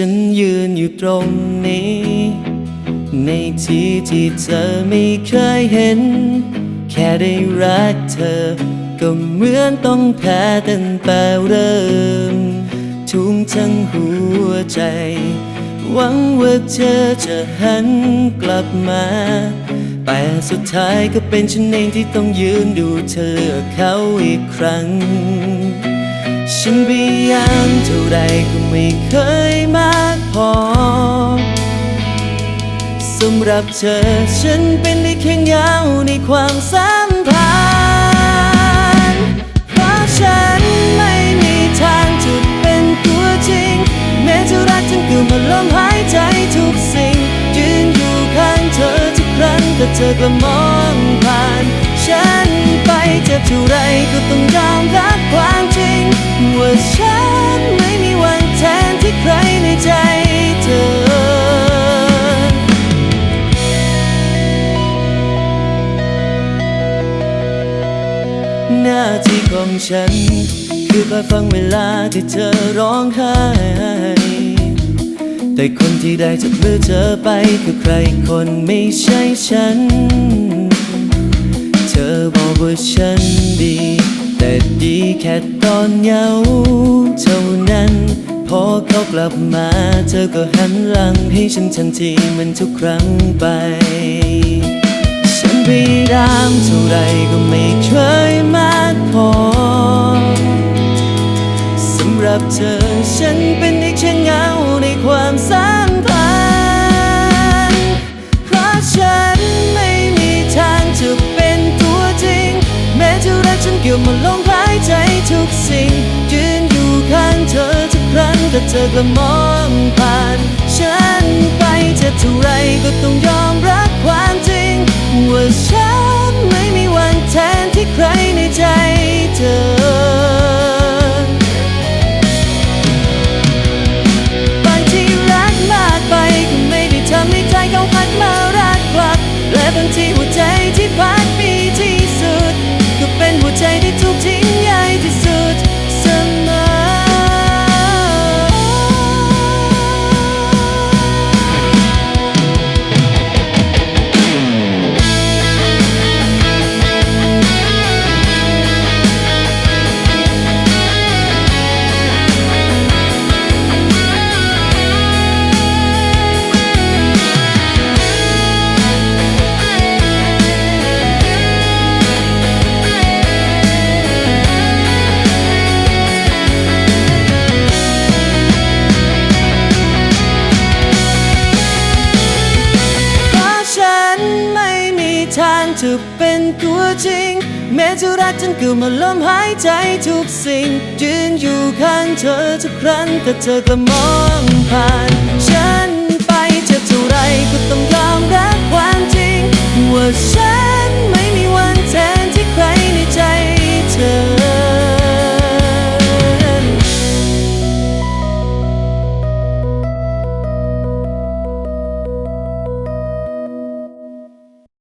ฉันยืนอยู่ตรงนี้ ในที่ที่เธอไม่เคยเห็น แค่ได้รักเธอ ก็เหมือนต้องแพ้ตั้งแต่เริ่ม ทุ่มทั้งหัวใจ หวังว่าเธอจะหันกลับมา แต่สุดท้ายก็เป็นฉันเองที่ต้องยืนดูเธอเขาอีกครั้ง ฉันพ ยามเท่าไรก็ไม่เคยมากพอสำหรับเธอฉันเป็นได้แค่เงาในความสัมพันธ์เพราะฉันไม่มีทางจะเป็นตัวจริง แม้จะรักทั้งคือมันลมหายใจทุกสิ่ง ยืนอยู่ข้างเธอทุกครั้งแต่เธอก็มองผ่าน ฉันไปเจ็บเท่าไรก็ต้องยอมรับความ ของฉัน คือคอยฟังเวลาที่เธอร้องไห้ แต่คนที่ได้จากมือเธอไปคือใครคนไม่ใช่ฉัน เธอบอกว่าฉันดี แต่ดีแค่ตอนเหงาเท่านั้น พอเขากลับมา เธอก็หันหลังให้ฉันทันทีเหมันทุกครั้งไปฉันพยายามเท่าไรก็ไม่เคยมา สำหรับเธอ ฉันเป็นได้แค่เงาในความสัมพันธ์เพราะฉันไม่มีทางจะเป็นตัวจริง แม้จะรักฉันเกี่ยวมันลมหายใจทุกสิ่ง ยืนอยู่ข้างเธอทุกครั้งแต่เธอก็มองผ่าน ฉันไปจะเท่าไรก็ต้องยอม จะเป็นตัวจริง แม้จะรักฉันคือมันลมหายใจทุกสิ่ง ยืนอยู่ข้างเธอทุกครั้งแต่เธอก็มองผ่าน ฉันไปเจ็บเท่าไรก็ต้องยอมรับความจริงว่าฉัน